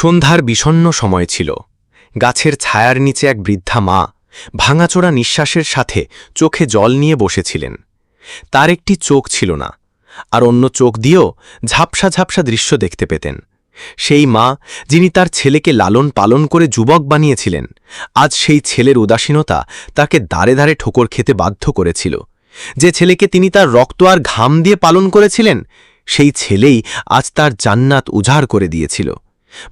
সন্ধ্যার বিষণ্ন সময় ছিল। গাছের ছায়ার নিচে এক বৃদ্ধা মা ভাঙাচোরা নিঃশ্বাসের সাথে চোখে জল নিয়ে বসেছিলেন। তার একটি চোখ ছিল না, আর অন্য চোখ দিয়েও ঝাপসা ঝাপসা দৃশ্য দেখতে পেতেন। সেই মা, যিনি তার ছেলেকে লালন পালন করে যুবক বানিয়েছিলেন, আজ সেই ছেলের উদাসীনতা তাকে দাঁড়ে দাঁড়ে ঠোকর খেতে বাধ্য করেছিল। যে ছেলেকে তিনি তার রক্ত আর ঘাম দিয়ে পালন করেছিলেন, সেই ছেলেই আজ তার জান্নাত উজাড় করে দিয়েছিল।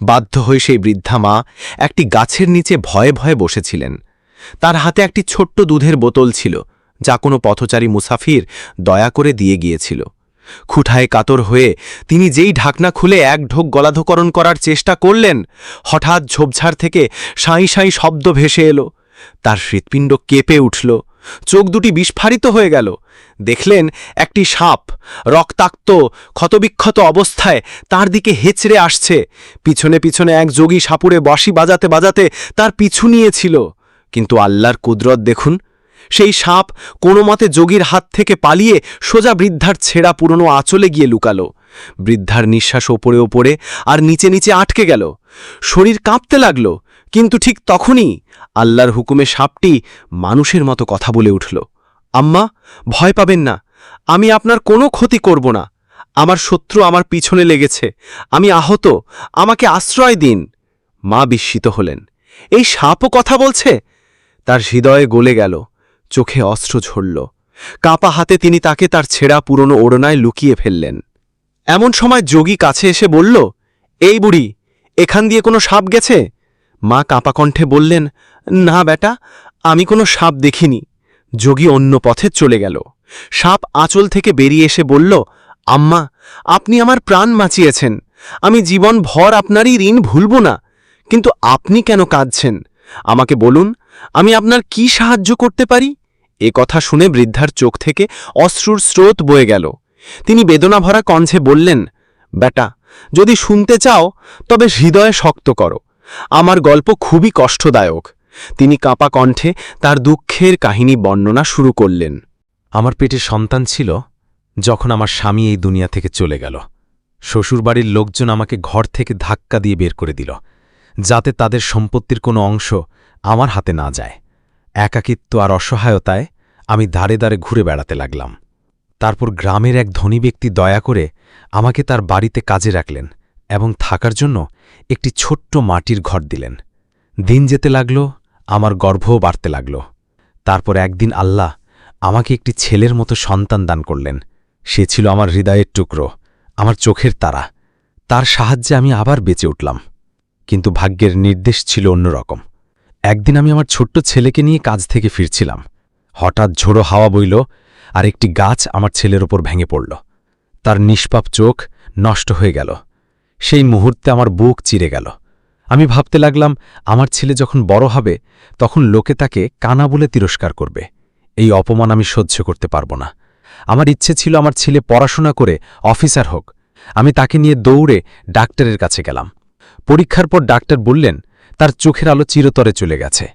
বাধ্য হয়ে সেই বৃদ্ধা মা একটি গাছের নিচে ভয়ে ভয়ে বসেছিলেন। তার হাতে একটি ছোট্ট দুধের বোতল ছিল, যা কোনো পথচারী মুসাফির দয়া করে দিয়ে গিয়েছিল। খুঁঠায় কাতর হয়ে তিনি যেই ঢাকনা খুলে এক ঢোক গলাধকরণ করার চেষ্টা করলেন, হঠাৎ ঝোপঝাড় থেকে সাঁই সাঁই শব্দ ভেসে এলো। তার হৃৎপিণ্ড কেঁপে উঠল। চোখ দুটি বিস্ফারিত হয়ে গেল। দেখলেন একটি সাপ রক্তাক্ত, ক্ষতবিক্ষত অবস্থায় তার দিকে হেচড়ে আসছে। পিছনে পিছনে এক যোগী সাপুরে বাঁশি বাজাতে বাজাতে তার পিছু নিয়েছিল। কিন্তু আল্লাহর কুদরত দেখুন, সেই সাপ কোনো মতে যোগীর হাত থেকে পালিয়ে সোজা বৃদ্ধার ছেঁড়া পুরনো আঁচলে গিয়ে লুকালো। বৃদ্ধার নিঃশ্বাস ওপরে ওপরে আর নিচে নিচে আটকে গেল। শরীর কাঁপতে লাগল, কিন্তু ঠিক তখনই আল্লাহর হুকুমে সাপটি মানুষের মতো কথা বলে উঠল, আম্মা, ভয় পাবেন না, আমি আপনার কোনো ক্ষতি করব না, আমার শত্রু আমার পিছনে লেগেছে, আমি আহত, আমাকে আশ্রয় দিন। মা বিস্মিত হলেন, এই সাপও কথা বলছে? তার হৃদয়ে গলে গেল, চোখে অস্ত্র ঝরল, কাপা হাতে তিনি তাকে তার ছেঁড়া পুরনো ওড়নায় লুকিয়ে ফেললেন। এমন সময় যোগী কাছে এসে বলল, এই বুড়ি, এখান দিয়ে কোনো সাপ গেছে? মা কাঁপা কণ্ঠে বললেন, না বেটা, আমি কোনো সাপ দেখিনি। যোগী অন্য পথে চলে গেল। সাপ আঁচল থেকে বেরিয়ে এসে বলল, আম্মা, আপনি আমার প্রাণ বাঁচিয়েছেন। আমি জীবন ভর আপনারই ঋণ ভুলব না। কিন্তু আপনি কেন কাঁদছেন? আমাকে বলুন, আমি আপনার কি সাহায্য করতে পারি? এ কথা শুনে বৃদ্ধার চোখ থেকে অশ্রুর স্রোত বয়ে গেল। তিনি বেদনা ভরা কণ্ঠে বললেন, বেটা, যদি শুনতে চাও, তবে হৃদয়ে শক্ত করো। আমার গল্প খুবই কষ্টদায়ক। তিনি কাঁপা কণ্ঠে তার দুঃখের কাহিনী বর্ণনা শুরু করলেন। আমার পেটে সন্তান ছিল যখন আমার স্বামী এই দুনিয়া থেকে চলে গেল। শ্বশুরবাড়ির লোকজন আমাকে ঘর থেকে ধাক্কা দিয়ে বের করে দিল, যাতে তাদের সম্পত্তির কোনো অংশ আমার হাতে না যায়। একাকিত্ব আর অসহায়তায় আমি দাঁড়ে দাঁড়ে ঘুরে বেড়াতে লাগলাম। তারপর গ্রামের এক ধনী ব্যক্তি দয়া করে আমাকে তার বাড়িতে কাজে রাখলেন। এবং থাকার জন্য একটি ছোট্ট মাটির ঘর দিলেন। দিন যেতে লাগল, আমার গর্ভও বাড়তে লাগল। তারপর একদিন আল্লাহ আমাকে একটি ছেলের মতো সন্তান দান করলেন। সে ছিল আমার হৃদয়ের টুকরো, আমার চোখের তারা। তার সাহায্যে আমি আবার বেঁচে উঠলাম। কিন্তু ভাগ্যের নির্দেশ ছিল অন্যরকম। একদিন আমি আমার ছোট্ট ছেলেকে নিয়ে কাজ থেকে ফিরছিলাম। হঠাৎ ঝোড়ো হাওয়া বইল আর একটি গাছ আমার ছেলের ওপর ভেঙে পড়ল। তার নিষ্পাপ চোখ নষ্ট হয়ে গেল। সেই মুহূর্তে আমার বুক চিরে গেল। আমি ভাবতে লাগলাম, আমার ছেলে যখন বড় হবে, তখন লোকে তাকে কানা বলে তিরস্কার করবে। এই অপমান আমি সহ্য করতে পারব না। আমার ইচ্ছে ছিল আমার ছেলে পড়াশোনা করে অফিসার হোক। আমি তাকে নিয়ে দৌড়ে ডাক্তারের কাছে গেলাম। পরীক্ষার পর ডাক্তার বললেন, তার চোখের আলো চিরতরে চলে গেছে।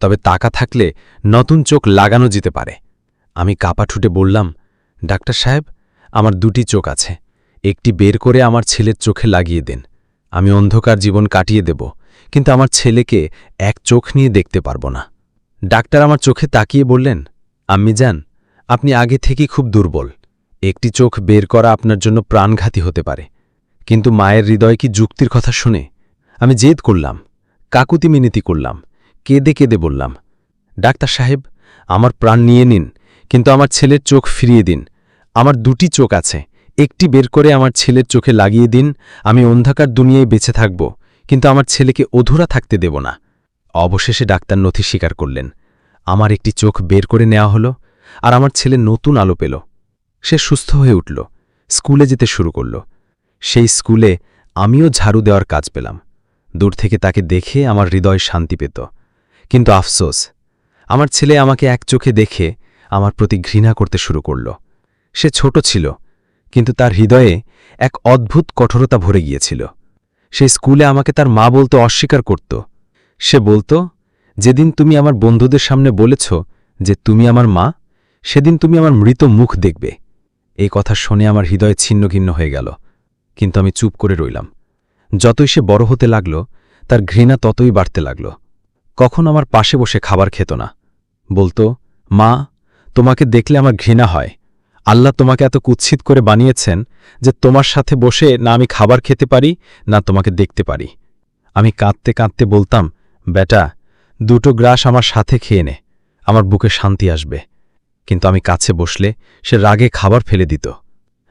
তবে টাকা থাকলে নতুন চোখ লাগানো যেতে পারে। আমি কাপা ঠুটে বললাম, ডাক্তার সাহেব, আমার দুটি চোখ আছে। একটি বের করে আমার ছেলের চোখে লাগিয়ে দেন। আমি অন্ধকার জীবন কাটিয়ে দেব, কিন্তু আমার ছেলেকে এক চোখ নিয়ে দেখতে পারব না। ডাক্তার আমার চোখে তাকিয়ে বললেন, আম্মি যান, আপনি আগে থেকেই খুব দুর্বল। একটি চোখ বের করা আপনার জন্য প্রাণঘাতী হতে পারে। কিন্তু মায়ের হৃদয় কি যুক্তির কথা শুনে? আমি জেদ করলাম, কাকুতি মিনতি করলাম, কেঁদে কেঁদে বললাম, ডাক্তার সাহেব, আমার প্রাণ নিয়ে নিন, কিন্তু আমার ছেলের চোখ ফিরিয়ে দিন। আমার দুটি চোখ আছে একটি বের করে আমার ছেলের চোখে লাগিয়ে দিন, আমি অন্ধকার দুনিয়ায় বেঁচে থাকব, কিন্তু আমার ছেলেকে অধুরা থাকতে দেব না। অবশেষে ডাক্তার নথি স্বীকার করলেন। আমার একটি চোখ বের করে নেওয়া হলো, আর আমার ছেলে নতুন আলো পেল। সে সুস্থ হয়ে উঠল, স্কুলে যেতে শুরু করল। সেই স্কুলে আমিও ঝাড়ু দেওয়ার কাজ পেলাম। দূর থেকে তাকে দেখে আমার হৃদয় শান্তি পেত। কিন্তু আফসোস, আমার ছেলে আমাকে এক চোখে দেখে আমার প্রতি ঘৃণা করতে শুরু করল। সে ছোট ছিল কিন্তু তার হৃদয়ে এক অদ্ভুত কঠোরতা ভরে গিয়েছিল। সে স্কুলে আমাকে তার মা বলতে অস্বীকার করত। সে বলতো, যেদিন তুমি আমার বন্ধুদের সামনে বলেছ যে তুমি আমার মা, সেদিন তুমি আমার মৃত মুখ দেখবে। এই কথা শুনে আমার হৃদয় ছিন্নঘিন্ন হয়ে গেল, কিন্তু আমি চুপ করে রইলাম। যতই সে বড় হতে লাগল, তার ঘৃণা ততই বাড়তে লাগল। কখন আমার পাশে বসে খাবার খেত না। বলতো, মা, তোমাকে দেখলে আমার ঘৃণা হয়। আল্লাহ তোমাকে এত কুৎসিত করে বানিয়েছেন যে তোমার সাথে বসে না আমি খাবার খেতে পারি, না তোমাকে দেখতে পারি। আমি কাঁদতে কাঁদতে বলতাম, বেটা, দুটো গ্রাস আমার সাথে খেয়ে নে, আমার বুকে শান্তি আসবে। কিন্তু আমি কাছে বসলে সে রাগে খাবার ফেলে দিত।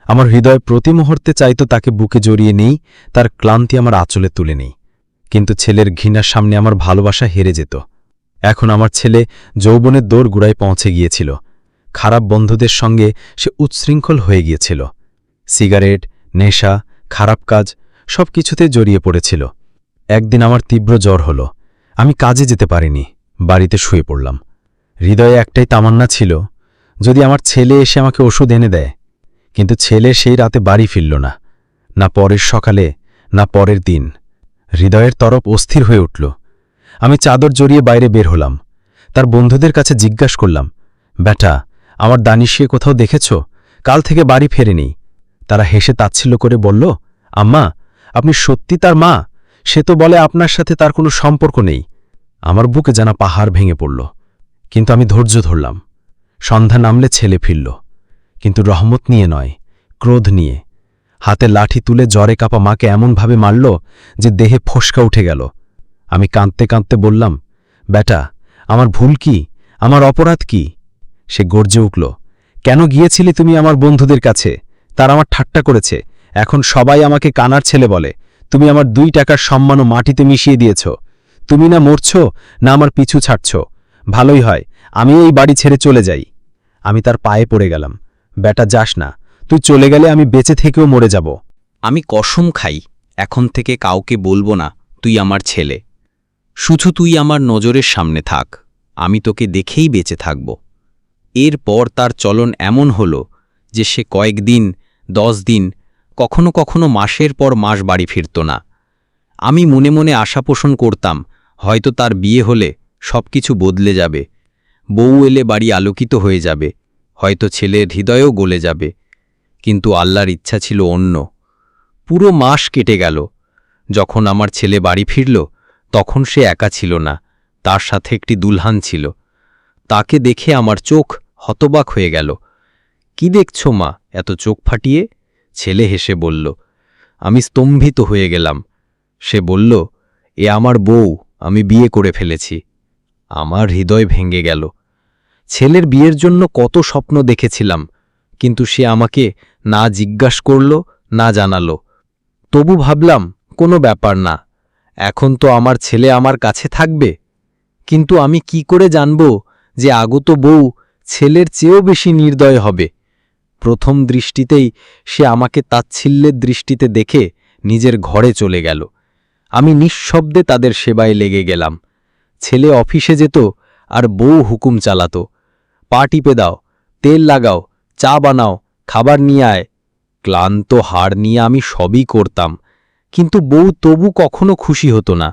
আমার হৃদয় প্রতি মুহূর্তে চাইতো তাকে বুকে জড়িয়ে নেই, তার ক্লান্তি আমার আঁচলে তুলে নেই। কিন্তু ছেলের ঘৃণার সামনে আমার ভালোবাসা হেরে যেত। এখন আমার ছেলে যৌবনের দৌড় গুড়ায় পৌঁছে গিয়েছিল। খারাপ বন্ধুদের সঙ্গে সে উচ্ছৃঙ্খল হয়ে গিয়েছিল। সিগারেট, নেশা, খারাপ কাজ সব কিছুতে জড়িয়ে পড়েছিল। একদিন আমার তীব্র জ্বর হলো। আমি কাজে যেতে পারিনি, বাড়িতে শুয়ে পড়লাম। হৃদয়ে একটাই তামান্না ছিল, যদি আমার ছেলে এসে আমাকে ওষুধ এনে দেয়। কিন্তু ছেলে সেই রাতে বাড়ি ফিরল না না পরের সকালে, না পরের দিন। হৃদয়ের তরফ অস্থির হয়ে উঠল। আমি চাদর জড়িয়ে বাইরে বের হলাম। তার বন্ধুদের কাছে জিজ্ঞাস করলাম, ব্যাটা আমার দানিশিয়ে কোথাও দেখেছ? কাল থেকে বাড়ি ফেরেনি। তারা হেসে তাচ্ছিল্য করে বলল, আম্মা, আপনি সত্যি তার মা? সে তো বলে আপনার সাথে তার কোনো সম্পর্ক নেই। আমার বুকে যেন পাহাড় ভেঙে পড়ল। কিন্তু আমি ধৈর্য ধরলাম। সন্ধ্যা নামলে ছেলে ফিরল। কিন্তু রহমত নিয়ে নয়, ক্রোধ নিয়ে। হাতে লাঠি তুলে জ্বরে কাপা মাকে এমনভাবে মারল যে দেহে ফসকা উঠে গেল। আমি কাঁদতে কাঁদতে বললাম, বেটা, আমার ভুল কি? আমার অপরাধ কি? সে গর্জে উঠল, কেন গিয়েছিলে তুমি আমার বন্ধুদের কাছে? তার আমার ঠাট্টা করেছে। এখন সবাই আমাকে কানার ছেলে বলে। তুমি আমার দুই টাকার সম্মানও মাটিতে মিশিয়ে দিয়েছ। তুমি না মরছ, না আমার পিছু ছাড়ছ। ভালোই হয়, আমি এই বাড়ি ছেড়ে চলে যাই। আমি তার পায়ে পড়ে গেলাম। বেটা, যাস না। তুই চলে গেলে আমি বেঁচে থেকেও মরে যাব। আমি কসম খাই, এখন থেকে কাউকে বলব না, তুই আমার ছেলে। শুধু তুই আমার নজরের সামনে থাক। আমি তোকে দেখেই বেঁচে থাকব। এরপর তার চলন এমন হল যে সে কয়েকদিন দশ দিন, কখনো কখনো মাসের পর মাস বাড়ি ফিরত না। আমি মনে মনে আশা পোষণ করতাম, হয়তো তার বিয়ে হলে সব কিছু বদলে যাবে। বউ এলে বাড়ি আলোকিত হয়ে যাবে, হয়তো ছেলের হৃদয়ও গলে যাবে। কিন্তু আল্লাহর ইচ্ছা ছিল অন্য। পুরো মাস কেটে গেল। যখন আমার ছেলে বাড়ি ফিরল, তখন সে একা ছিল না, তার সাথে একটি দুলহান ছিল। তাকে দেখে আমার চোখ হতবাক হয়ে গেল। কি দেখছ মা? এত চোখ ফাটিয়ে ছেলে হেসে বলল, আমি স্তম্ভিত হয়ে গেলাম। সে বলল, এ আমার বউ, আমি বিয়ে করে ফেলেছি। আমার হৃদয় ভেঙে গেল। ছেলের বিয়ের জন্য কত স্বপ্ন দেখেছিলাম, কিন্তু সে আমাকে না জিজ্ঞাস করল, না জানালো। তবু ভাবলাম, কোনো ব্যাপার না, এখন তো আমার ছেলে আমার কাছে থাকবে। কিন্তু আমি কি করে জানব যে আগত বউ ছেলের চেয়েও বেশি নির্দয় হবে। প্রথম দৃষ্টিতেই সে আমাকে তাচ্ছিল্যের দৃষ্টিতে দেখে নিজের ঘরে চলে গেল। আমি নিঃশব্দে তাদের সেবায় লেগে গেলাম। ছেলে অফিসে যেত আর বউ হুকুম চালাত। পা টিপে দাও, তেল লাগাও, চা বানাও, খাবার নিয়ে আয়। ক্লান্ত হাড় নিয়ে আমি সবই করতাম। কিন্তু বউ তবু কখনো খুশি হতো না।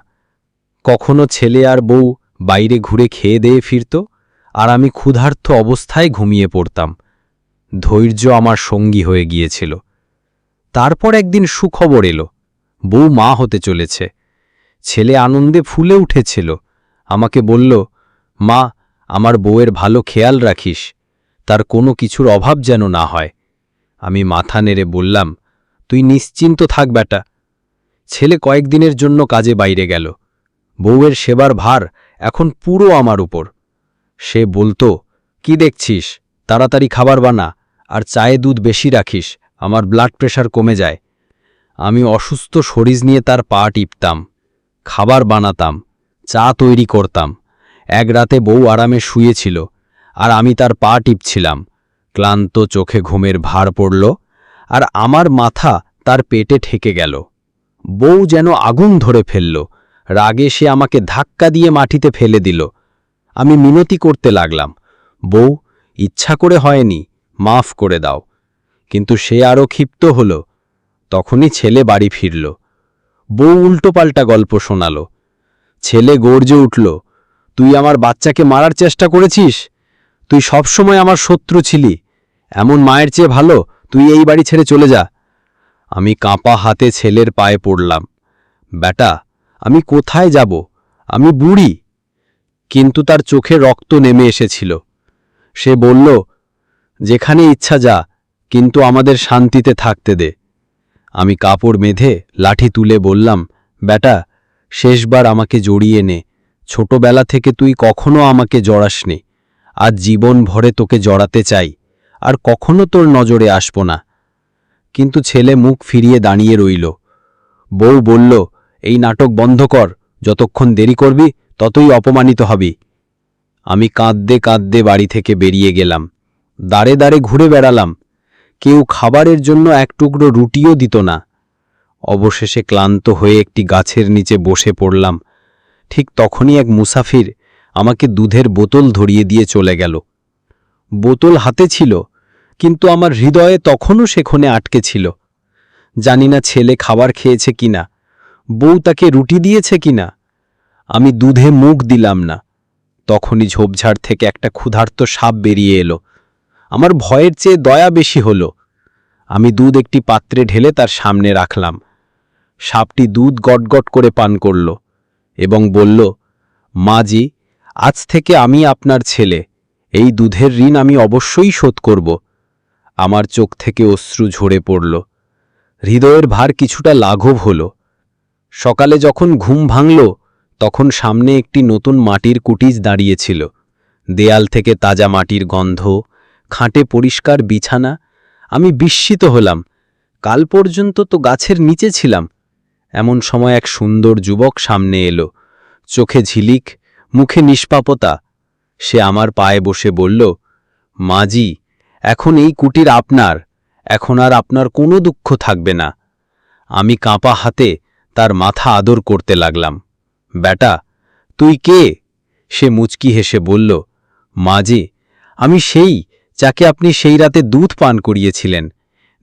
কখনো ছেলে আর বউ বাইরে ঘুরে খেয়ে দেয়ে ফিরত। আর আমি ক্ষুধার্থ অবস্থায় ঘুমিয়ে পড়তাম। ধৈর্য আমার সঙ্গী হয়ে গিয়েছিল। তারপর একদিন সুখবর এলো। বউ মা হতে চলেছে। ছেলে আনন্দে ফুলে উঠেছিল। আমাকে বলল, মা, আমার বউয়ের ভালো খেয়াল রাখিস। তার কোনো কিছুর অভাব যেন না হয়। আমি মাথা নেড়ে বললাম, তুই নিশ্চিন্ত থাক বেটা। ছেলে কয়েকদিনের জন্য কাজে বাইরে গেল। বউয়ের সেবার ভার এখন পুরো আমার উপর। সে বলতো, কি দেখছিস? তাড়াতাড়ি খাবার বানা, আর চায়ে দুধ বেশি রাখিস, আমার ব্লাড প্রেশার কমে যায়। আমি অসুস্থ শরীর নিয়ে তার পা টিপতাম, খাবার বানাতাম, চা তৈরি করতাম। এক রাতে বউ আরামে শুয়েছিল, আর আমি তার পা টিপছিলাম। ক্লান্ত চোখে ঘুমের ভার পড়ল, আর আমার মাথা তার পেটে ঠেকে গেল। বউ যেন আগুন ধরে ফেলল, রাগে সে আমাকে ধাক্কা দিয়ে মাটিতে ফেলে দিল। আমি মিনতি করতে লাগলাম, বউ, ইচ্ছা করে হয়নি, মাফ করে দাও। কিন্তু সে আরও ক্ষিপ্ত হল। তখনই ছেলে বাড়ি ফিরল। বউ উল্টোপাল্টা গল্প শোনাল। ছেলে গর্জে উঠল, তুই আমার বাচ্চাকে মারার চেষ্টা করেছিস? তুই সবসময় আমার শত্রু ছিলি। এমন মায়ের চেয়ে ভালো, তুই এই বাড়ি ছেড়ে চলে যা। আমি কাঁপা হাতে ছেলের পায়ে পড়লাম। বেটা, আমি কোথায় যাব? আমি বুড়ি। কিন্তু তার চোখে রক্ত নেমে এসেছিল। সে বলল, যেখানে ইচ্ছা যা, কিন্তু আমাদের শান্তিতে থাকতে দে। আমি কাপড় মেধে লাঠি তুলে বললাম, বেটা, শেষবার আমাকে জড়িয়ে নে। ছোটবেলা থেকে তুই কখনো আমাকে জড়াসনি। আজ জীবন ভরে তোকে জড়াতে চাই, আর কখনো তোর নজরে আসব না। কিন্তু ছেলে মুখ ফিরিয়ে দাঁড়িয়ে রইল। বউ বলল, এই নাটক বন্ধ কর, যতক্ষণ দেরি করবি ততই অপমানিত হবি। আমি কাঁদতে কাঁদতে বাড়ি থেকে বেরিয়ে গেলাম। দাঁড়ে দাঁড়ে ঘুরে বেড়ালাম। কেউ খাবারের জন্য এক টুকরো রুটিও দিত না। অবশেষে ক্লান্ত হয়ে একটি গাছের নিচে বসে পড়লাম। ঠিক তখনই এক মুসাফির আমাকে দুধের বোতল ধরিয়ে দিয়ে চলে গেল। বোতল হাতে ছিল, কিন্তু আমার হৃদয়ে তখনও সেখানে আটকে ছিল। জানি না ছেলে খাবার খেয়েছে কিনা, বউ তাকে রুটি দিয়েছে কিনা আমি দুধে মুখ দিলাম না। তখনই ঝোপঝাড় থেকে একটা ক্ষুধার্ত সাপ বেরিয়ে এলো। আমার ভয়ের চেয়ে দয়া বেশি হলো। আমি দুধ একটি পাত্রে ঢেলে তার সামনে রাখলাম। সাপটি দুধ গটগট করে পান করল এবং বলল, মাজি, আজ থেকে আমি আপনার ছেলে। এই দুধের ঋণ আমি অবশ্যই শোধ করব। আমার চোখ থেকে অশ্রু ঝরে পড়ল। হৃদয়ের ভার কিছুটা লাঘব হল। সকালে যখন ঘুম ভাঙল তখন সামনে একটি নতুন মাটির কুটিজ দাঁড়িয়েছিল। দেয়াল থেকে তাজা মাটির গন্ধ, খাঁটে পরিষ্কার বিছানা। আমি বিস্মিত হলাম। কাল পর্যন্ত তো গাছের নিচে ছিলাম। এমন সময় এক সুন্দর যুবক সামনে এলো। চোখে ঝিলিক, মুখে নিষ্পাপতা। সে আমার পায়ে বসে বলল, মাজি, এখন এই কুটির আপনার। এখন আর আপনার কোনো দুঃখ থাকবে না। আমি কাঁপা হাতে তার মাথা আদর করতে লাগলাম। বেটা, তুই কে? সে মুচকি হেসে বলল মাজি আমি সেই যাকে আপনি সেই রাতে দুধ পান করিয়েছিলেন।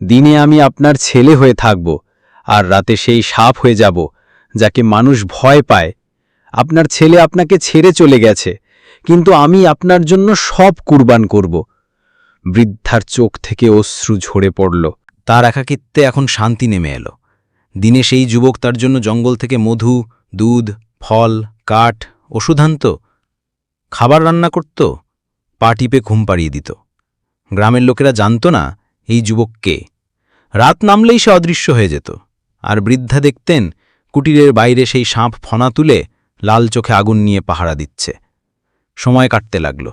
দিনে আমি আপনার ছেলে হয়ে থাকব, আর রাতে সেই সাপ হয়ে যাব, যাকে মানুষ ভয় পায়। আপনার ছেলে আপনাকে ছেড়ে চলে গেছে, কিন্তু আমি আপনার জন্য সব কুরবান করব। বৃদ্ধার চোখ থেকে অশ্রু ঝরে পড়ল। তার একাকিত্বে এখন শান্তি নেমে এলো। দিনে সেই যুবক তার জন্য জঙ্গল থেকে মধু, দুধ ফল, কাঠ, ওষুধ আনত, খাবার রান্না করত, পা টিপে ঘুম পাড়িয়ে দিত। গ্রামের লোকেরা জানত না এই যুবককে রাত নামলেই সে অদৃশ্য হয়ে যেত। আর বৃদ্ধা দেখতেন কুটিরের বাইরে সেই সাঁপ ফনা তুলে লাল চোখে আগুন নিয়ে পাহারা দিচ্ছে। সময় কাটতে লাগল।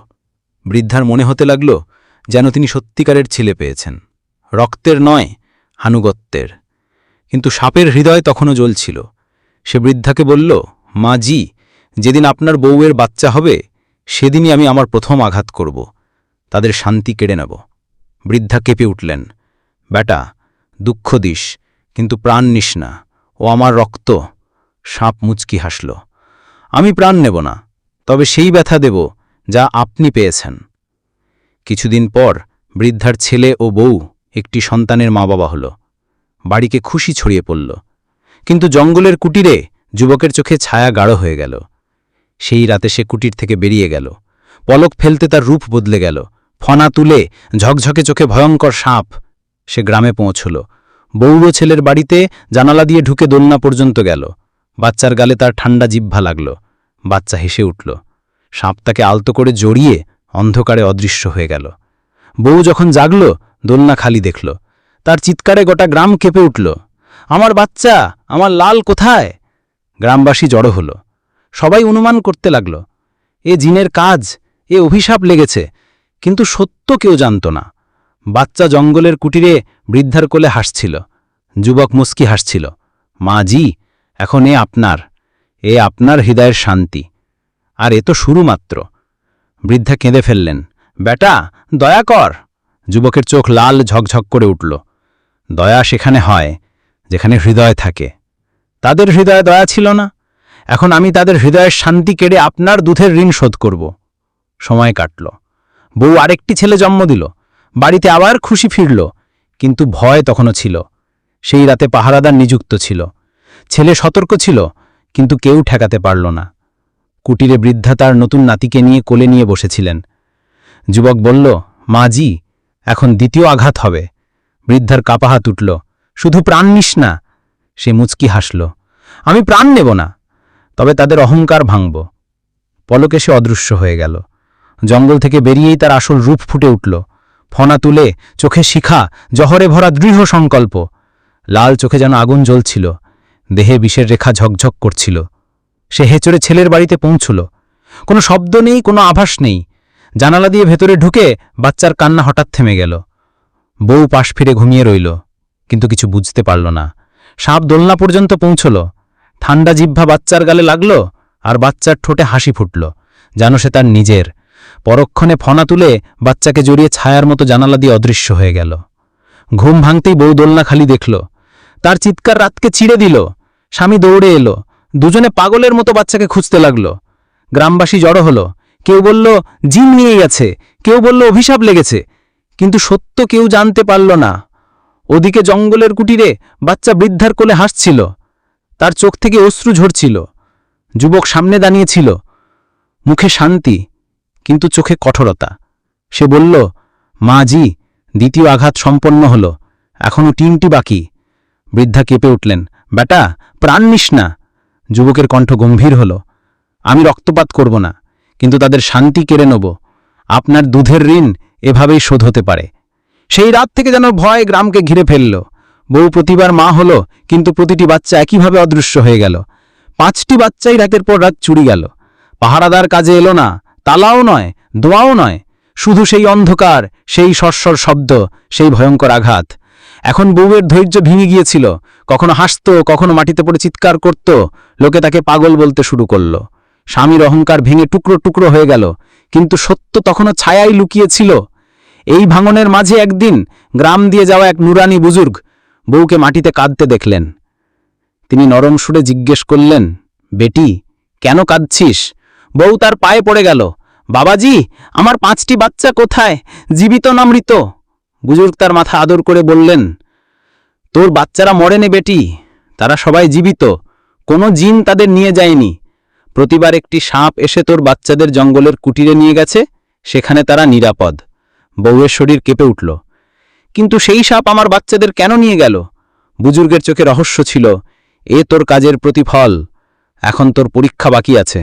বৃদ্ধার মনে হতে লাগল যেন তিনি সত্যিকারের ছেলে পেয়েছেন। রক্তের নয়, হানুগত্যের। কিন্তু সাপের হৃদয় তখনও জ্বলছিল। সে বৃদ্ধাকে বলল মা জি, যেদিন আপনার বউয়ের বাচ্চা হবে, সেদিনই আমি আমার প্রথম আঘাত করব। তাদের শান্তি কেড়ে নেব। বৃদ্ধা কেঁপে উঠলেন। বেটা দুঃখ দিস, কিন্তু প্রাণ নিস না। ও আমার রক্ত। সাপ মুচকি হাসল। আমি প্রাণ নেব না, তবে সেই ব্যথা দেব যা আপনি পেয়েছেন। কিছুদিন পর বৃদ্ধার ছেলে ও বউ একটি সন্তানের মা বাবা হল। বাড়িকে খুশি ছড়িয়ে পড়ল। কিন্তু জঙ্গলের কুটিরে যুবকের চোখে ছায়া গাঢ় হয়ে গেল। সেই রাতে সে কুটির থেকে বেরিয়ে গেল। পলক ফেলতে তার রূপ বদলে গেল। ফনা তুলে ঝকঝকে চোখে ভয়ঙ্কর সাপ সে গ্রামে পৌঁছল। বৌড়ো ছেলের বাড়িতে জানালা দিয়ে ঢুকে দোলনা পর্যন্ত গেল। বাচ্চার গালে তার ঠান্ডা জিহ্বা লাগল। বাচ্চা হেসে উঠল। সাপ তাকে আলতো করে জড়িয়ে অন্ধকারে অদৃশ্য হয়ে গেল। বউ যখন জাগল, দোলনা খালি দেখল। তার চিৎকারে গোটা গ্রাম কেঁপে উঠল। আমার বাচ্চা, আমার লাল কোথায়? গ্রামবাসী জড়ো হল। সবাই অনুমান করতে লাগল, এ জিনের কাজ, এ অভিশাপ লেগেছে, কিন্তু সত্য কেউ জানত না। বাচ্চা জঙ্গলের কুটিরে বৃদ্ধার কোলে হাসছিল, যুবক মুস্কি হাসছিল, মা জি, এখন এ আপনার এ আপনার হৃদয়ের শান্তি। আর এ তো শুরু মাত্র। বৃদ্ধা কেঁদে ফেললেন, বেটা, দয়া কর। যুবকের চোখ লাল ঝকঝক করে উঠল, দয়া সেখানে হয়, যেখানে হৃদয় থাকে। তাদের হৃদয়ে দয়া ছিল না। এখন আমি তাদের হৃদয়ের শান্তি কেড়ে আপনার দুধের ঋণ শোধ করব। সময় কাটল। বউ আরেকটি ছেলে জন্ম দিল। বাড়িতে আবার খুশি ফিরল। কিন্তু ভয় তখনও ছিল। সেই রাতে পাহারাদার নিযুক্ত ছিল। ছেলে সতর্ক ছিল, কিন্তু কেউ ঠেকাতে পারল না। কুটিরে বৃদ্ধা তার নতুন নাতিকে নিয়ে কোলে নিয়ে বসেছিলেন। যুবক বলল, মা জি, এখন দ্বিতীয় আঘাত হবে। বৃদ্ধার কাপাহাত উঠল। শুধু প্রাণ নিস না সে মুচকি হাসল, আমি প্রাণ নেব না, তবে তাদের অহংকার ভাঙব। পলকে সে অদৃশ্য হয়ে গেল। জঙ্গল থেকে বেরিয়েই তার আসল রূপ ফুটে উঠল। ফনা তুলে চোখে শিখা, জহরে ভরা দৃঢ় সংকল্প। লাল চোখে যেন আগুন জ্বলছিল, দেহে বিষের রেখা ঝকঝক করছিল। সে হেচড়ে ছেলের বাড়িতে পৌঁছল। কোনো শব্দ নেই, কোনো আভাস নেই। জানালা দিয়ে ভেতরে ঢুকে বাচ্চার কান্না হঠাৎ থেমে গেল। বউ পাশ ফিরে ঘুমিয়ে রইল, কিন্তু কিছু বুঝতে পারল না। সাপ দোলনা পর্যন্ত পৌঁছল। ঠান্ডা জিহ্বা বাচ্চার গালে লাগল আর বাচ্চার ঠোঁটে হাসি ফুটল। যেন সে তার নিজের। পরক্ষণে ফনা তুলে বাচ্চাকে জড়িয়ে ছায়ার মতো জানালা দিয়ে অদৃশ্য হয়ে গেল। ঘুম ভাঙতেই বউ দোলনা খালি দেখল। তার চিৎকার রাতকে ছিঁড়ে দিল। স্বামী দৌড়ে এলো। দুজনে পাগলের মতো বাচ্চাকে খুঁজতে লাগল। গ্রামবাসী জড়ো হলো। কেউ বলল জিন নিয়ে গেছে কেউ বলল, অভিশাপ লেগেছে। কিন্তু সত্য কেউ জানতে পারল না। ওদিকে জঙ্গলের কুটিরে বাচ্চা বৃদ্ধার কোলে হাসছিল। তার চোখ থেকে অশ্রু ঝরছিল। যুবক সামনে দাঁড়িয়েছিল। মুখে শান্তি, কিন্তু চোখে কঠোরতা। সে বলল, মা জি, দ্বিতীয় আঘাত সম্পন্ন হল। এখনও তিনটি বাকি। বৃদ্ধা কেঁপে উঠলেন, বেটা, প্রাণ নিস না। যুবকের কণ্ঠ গম্ভীর হল, আমি রক্তপাত করব না, কিন্তু তাদের শান্তি কেড়ে নেব। আপনার দুধের ঋণ এভাবেই শোধ হতে পারে। সেই রাত থেকে যেন ভয় গ্রামকে ঘিরে ফেলল। বউ প্রতিবার মা হলো, কিন্তু প্রতিটি বাচ্চা একইভাবে অদৃশ্য হয়ে গেল। পাঁচটি বাচ্চাই রাতের পর রাত চুরি গেল। পাহারাদার কাজে এলো না, তালাও নয়, দোয়াও নয়। শুধু সেই অন্ধকার, সেই সর্সর শব্দ, সেই ভয়ঙ্কর আঘাত। এখন বউয়ের ধৈর্য ভেঙে গিয়েছিল। কখনো হাসত, কখনো মাটিতে পড়ে চিৎকার করত। লোকে তাকে পাগল বলতে শুরু করল। স্বামীর অহংকার ভেঙে টুকরো টুকরো হয়ে গেল। কিন্তু সত্য তখনও ছায়াই লুকিয়েছিল। এই ভাঙনের মাঝে একদিন গ্রাম দিয়ে যাওয়া এক নুরানি বুজুর্গ বউকে মাটিতে কাঁদতে দেখলেন। তিনি নরম সুরে জিজ্ঞেস করলেন, বেটি, কেন কাঁদছিস? বউ তার পায়ে পড়ে গেল। বাবাজি, আমার পাঁচটি বাচ্চা কোথায়? জীবিত না মৃত? বুজুর্গ তার মাথা আদর করে বললেন, তোর বাচ্চারা মরেনে বেটি, তারা সবাই জীবিত। কোনো জিন তাদের নিয়ে যায়নি। প্রতিবার একটি সাপ এসে তোর বাচ্চাদের জঙ্গলের কুটিরে নিয়ে গেছে, সেখানে তারা নিরাপদ। বউয়ের শরীর কেঁপে উঠল। কিন্তু সেই সাপ আমার বাচ্চাদের কেন নিয়ে গেল? বুজুর্গের চোখে রহস্য ছিল, এ তোর কাজের প্রতিফল। এখন তোর পরীক্ষা বাকি আছে,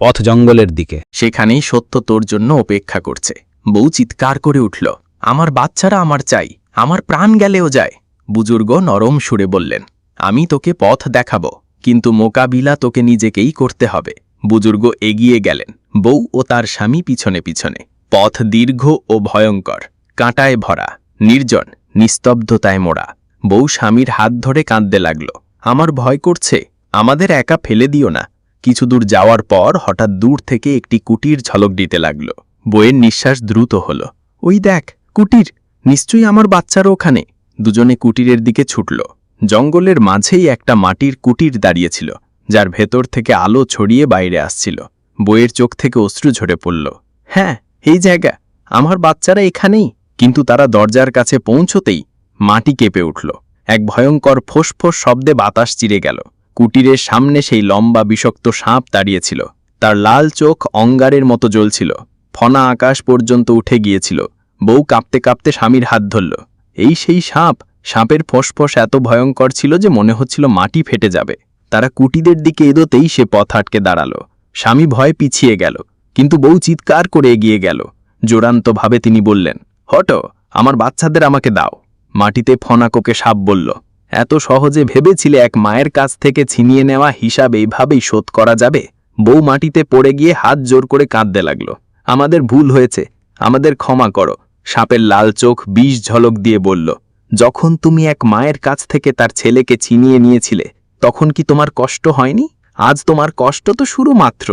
পথ জঙ্গলের দিকে। সেখানেই সত্য তোর জন্য অপেক্ষা করছে। বউ চিৎকার করে উঠল, আমার বাচ্চারা আমার চাই, আমার প্রাণ গেলেও যায়। বুজুর্গ নরম সুরে বললেন, আমি তোকে পথ দেখাবো, কিন্তু মোকাবিলা তোকে নিজেকেই করতে হবে। বুজুর্গ এগিয়ে গেলেন, বউ ও তার স্বামী পিছনে পিছনে। পথ দীর্ঘ ও ভয়ঙ্কর, কাঁটায় ভরা, নির্জন, নিস্তব্ধতায় মোড়া। বউ স্বামীর হাত ধরে কাঁদতে লাগল। আমার ভয় করছে, আমাদের একা ফেলে দিও না। কিছু দূর যাওয়ার পর হঠাৎ দূর থেকে একটি কুটির ঝলক দিতে লাগল। বইয়ের নিঃশ্বাস দ্রুত হল। ওই দেখ, কুটির! নিশ্চয়ই আমার বাচ্চারও ওখানে! দুজনে কুটিরের দিকে ছুটল। জঙ্গলের মাঝেই একটা মাটির কুটির দাঁড়িয়েছিল, যার ভেতর থেকে আলো ছড়িয়ে বাইরে আসছিল। বইয়ের চোখ থেকে অশ্রু ঝরে পড়ল। হ্যাঁ এই জায়গা, আমার বাচ্চারা এখানেই। কিন্তু তারা দরজার কাছে পৌঁছতেই মাটি কেঁপে উঠল। এক ভয়ঙ্কর ফোঁস শব্দে বাতাস চিরে গেল। কুটিরের সামনে সেই লম্বা বিষাক্ত সাপ দাঁড়িয়েছিল। তার লাল চোখ অঙ্গারের মতো জ্বলছিল। ফনা আকাশ পর্যন্ত উঠে গিয়েছিল। বউ কাঁপতে কাঁপতে স্বামীর হাত ধরল। এই সেই সাপ, সাপের ফোঁস এত ভয়ঙ্কর ছিল যে মনে হচ্ছিল মাটি ফেটে যাবে। তারা কুটিদের দিকে এদোতেই সে পথ আটকে দাঁড়াল। স্বামী ভয় পিছিয়ে গেল। কিন্তু বউ চিৎকার করে এগিয়ে গেল। জোরান্তভাবে তিনি বললেন, হট, আমার বাচ্চাদের আমাকে দাও। মাটিতে ফনাকোকে সাপ বলল, এত সহজে ভেবেছিলে এক মায়ের কাছ থেকে ছিনিয়ে নেওয়া হিসাব এইভাবেই শোধ করা যাবে? বউ মাটিতে পড়ে গিয়ে হাত জোর করে কাঁদতে লাগল, আমাদের ভুল হয়েছে, আমাদের ক্ষমা করো। সাপের লাল চোখ বিষ ঝলক দিয়ে বলল, যখন তুমি এক মায়ের কাছ থেকে তার ছেলেকে ছিনিয়ে নিয়েছিলে, তখন কি তোমার কষ্ট হয়নি? আজ তোমার কষ্ট তো শুরু মাত্র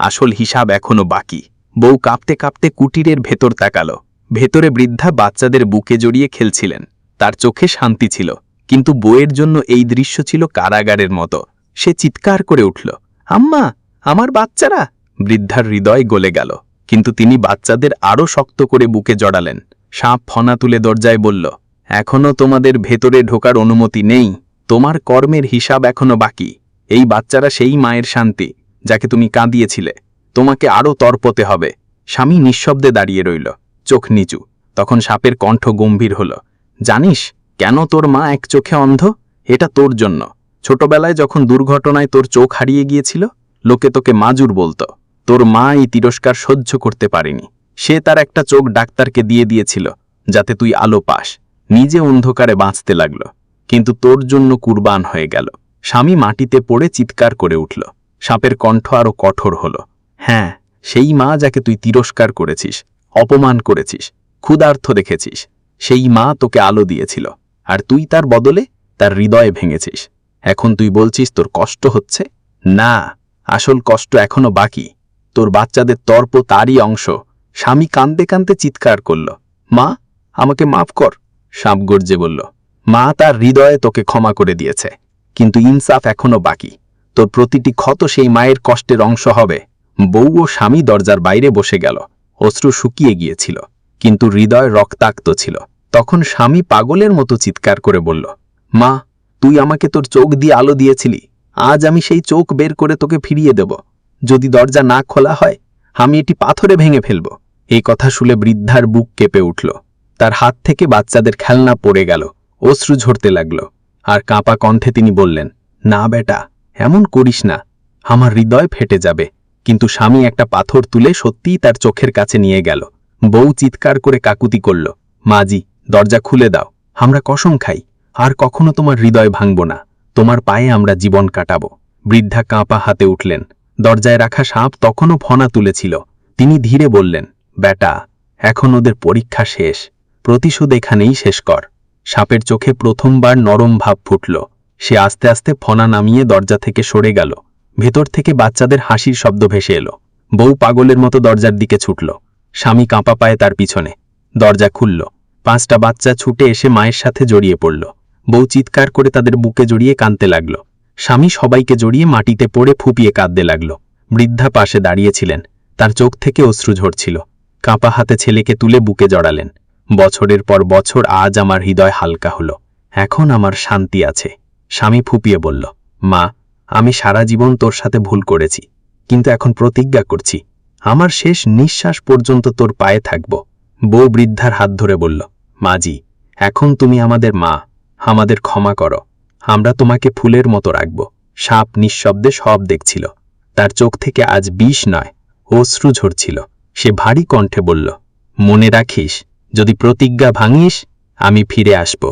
আসল হিসাব এখনও বাকি। বউ কাঁপতে কাঁপতে কুটিরের ভেতর তাকাল। ভেতরে বৃদ্ধা বাচ্চাদের বুকে জড়িয়ে খেলছিলেন। তার চোখে শান্তি ছিল, কিন্তু বইয়ের জন্য এই দৃশ্য ছিল কারাগারের মতো। সে চিৎকার করে উঠল, আম্মা, আমার বাচ্চারা! বৃদ্ধার হৃদয় গলে গেল, কিন্তু তিনি বাচ্চাদের আরও শক্ত করে বুকে জড়ালেন। সাপ ফনা তুলে দরজায় বলল এখনও তোমাদের ভেতরে ঢোকার অনুমতি নেই। তোমার কর্মের হিসাব এখনও বাকি। এই বাচ্চারা সেই মায়ের শান্তি। যাকে তুমি কাঁদিয়েছিলে, তোমাকে আরও তর্পতে হবে। স্বামী নিঃশব্দে দাঁড়িয়ে রইল, চোখ নিচু। তখন সাপের কণ্ঠ গম্ভীর হল, জানিস, কেন তোর মা এক চোখে অন্ধ? এটা তোর জন্য। ছোটবেলায় যখন দুর্ঘটনায় তোর চোখ হারিয়ে গিয়েছিল, লোকে তোকে মাজুর বলতো। তোর মা এই তিরস্কার সহ্য করতে পারেনি। সে তার একটা চোখ ডাক্তারকে দিয়ে দিয়েছিল, যাতে তুই আলো পাস। নিজে অন্ধকারে বাঁচতে লাগল, কিন্তু তোর জন্য কুরবান হয়ে গেল। স্বামী মাটিতে পড়ে চিৎকার করে উঠল সাপের কণ্ঠ আরও কঠোর হল। হ্যাঁ সেই মা যাকে তুই তিরস্কার করেছিস, অপমান করেছিস ক্ষুধার্থ দেখেছিস, সেই মা তোকে আলো দিয়েছিল, আর তুই তার বদলে তার হৃদয়ে ভেঙেছিস। এখন তুই বলছিস তোর কষ্ট হচ্ছে? না, আসল কষ্ট এখনও বাকি। তোর বাচ্চাদের তর্প তারই অংশ। স্বামী কান্দে কান্দে চিৎকার করল। মা, আমাকে মাফ কর সাপ গর্জে বলল। মা তার হৃদয়ে তোকে ক্ষমা করে দিয়েছে, কিন্তু ইনসাফ এখনও বাকি। তোর প্রতিটি ক্ষত সেই মায়ের কষ্টের অংশ হবে। বউ ও স্বামী দরজার বাইরে বসে গেল। অশ্রু শুকিয়ে গিয়েছিল, কিন্তু হৃদয় রক্তাক্ত ছিল। তখন স্বামী পাগলের মতো চিৎকার করে বলল, মা, তুই আমাকে তোর চোখ দিয়ে আলো দিয়েছিলি। আজ আমি সেই চোখ বের করে তোকে ফিরিয়ে দেব। যদি দরজা না খোলা হয়, আমি এটি পাথরে ভেঙে ফেলব। এই কথা শুনে বৃদ্ধার বুক কেঁপে উঠল। তার হাত থেকে বাচ্চাদের খেলনা পড়ে গেল। অশ্রু ঝরতে লাগল। আর কাঁপা কণ্ঠে তিনি বললেন, না, বেটা এমন করিস না। আমার হৃদয় ফেটে যাবে। কিন্তু স্বামী একটা পাথর তুলে সত্যিই তার চোখের কাছে নিয়ে গেল। বউ চিৎকার করে কাকুতি করল মাজি দরজা খুলে দাও। আমরা কসম খাই। আর কখনো তোমার হৃদয় ভাঙব না। তোমার পায়ে আমরা জীবন কাটাব। বৃদ্ধা কাঁপা হাতে উঠলেন। দরজায় রাখা সাপ তখনও ফনা তুলেছিল। তিনি ধীরে বললেন, বেটা, এখন ওদের পরীক্ষা শেষ। প্রতিশোধ এখানেই শেষ কর। সাপের চোখে প্রথমবার নরম ভাব ফুটল। সে আস্তে আস্তে ফনা নামিয়ে দরজা থেকে সরে গেল। ভেতর থেকে বাচ্চাদের হাসির শব্দ ভেসে এলো। বউ পাগলের মতো দরজার দিকে ছুটল। স্বামী কাঁপা পায়ে তার পিছনে। দরজা খুলল। পাঁচটা বাচ্চা ছুটে এসে মায়ের সাথে জড়িয়ে পড়ল। বউ চিৎকার করে তাদের বুকে জড়িয়ে কাঁদতে লাগল। স্বামী সবাইকে জড়িয়ে মাটিতে পড়ে ফুপিয়ে কাঁদতে লাগল। বৃদ্ধা পাশে দাঁড়িয়েছিলেন। তার চোখ থেকে অশ্রু ঝরছিল। কাঁপা হাতে ছেলেকে তুলে বুকে জড়ালেন। বছরের পর বছর আজ আমার হৃদয় হালকা হলো। এখন আমার শান্তি আছে। স্বামী ফুপিয়ে বলল, মা, আমি সারা জীবন তোর সাথে ভুল করেছি, কিন্তু এখন প্রতিজ্ঞা করছি। আমার শেষ নিঃশ্বাস পর্যন্ত তোর পায়ে থাকব। বউ বৃদ্ধার হাত ধরে বলল মাজি এখন তুমি আমাদের মা, আমাদের ক্ষমা করো। আমরা তোমাকে ফুলের মতো রাখব। সাপ নিঃশব্দে সব দেখছিল। তার চোখ থেকে আজ বিষ নয়, অশ্রু ঝরছিল। সে ভারী কণ্ঠে বলল, মনে রাখিস, যদি প্রতিজ্ঞা ভাঙিস, আমি ফিরে আসব।